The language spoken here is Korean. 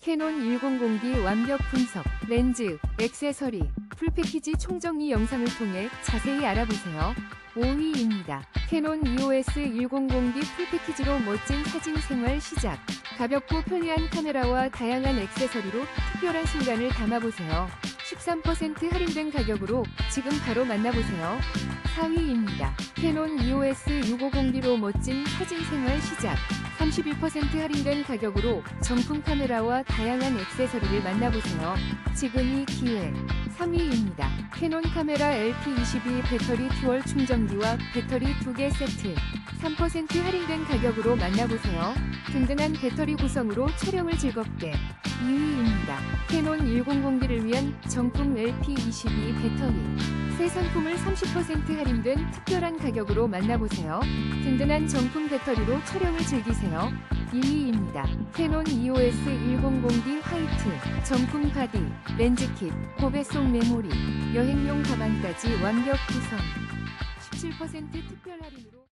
캐논 1002 완벽 분석, 렌즈, 액세서리, 풀패키지 총정리 영상을 통해 자세히 알아보세요. 5위입니다. 캐논 EOS 1002 풀패키지로 멋진 사진 생활 시작. 가볍고 편리한 카메라와 다양한 액세서리로 특별한 순간을 담아보세요. 13% 할인된 가격으로 지금 바로 만나보세요. 4위입니다. 캐논 EOS 650D로 멋진 사진 생활 시작. 31% 할인된 가격으로 정품 카메라와 다양한 액세서리를 만나보세요. 지금이 기회. 3위입니다. 캐논 카메라 LP22 배터리 듀얼 충전기와 배터리 2개 세트. 3% 할인된 가격으로 만나보세요. 든든한 배터리 구성으로 촬영을 즐겁게. 2위입니다. 캐논 1002를 위한 정품 LP22 배터리. 새 상품을 30% 할인된 특별한 가격으로 만나보세요. 든든한 정품 배터리로 촬영을 즐기세요. 2위입니다. 캐논 EOS 1002 화이트, 정품 바디, 렌즈킷, 고배송 메모리, 여행용 가방까지 완벽 구성. 17% 특별 할인으로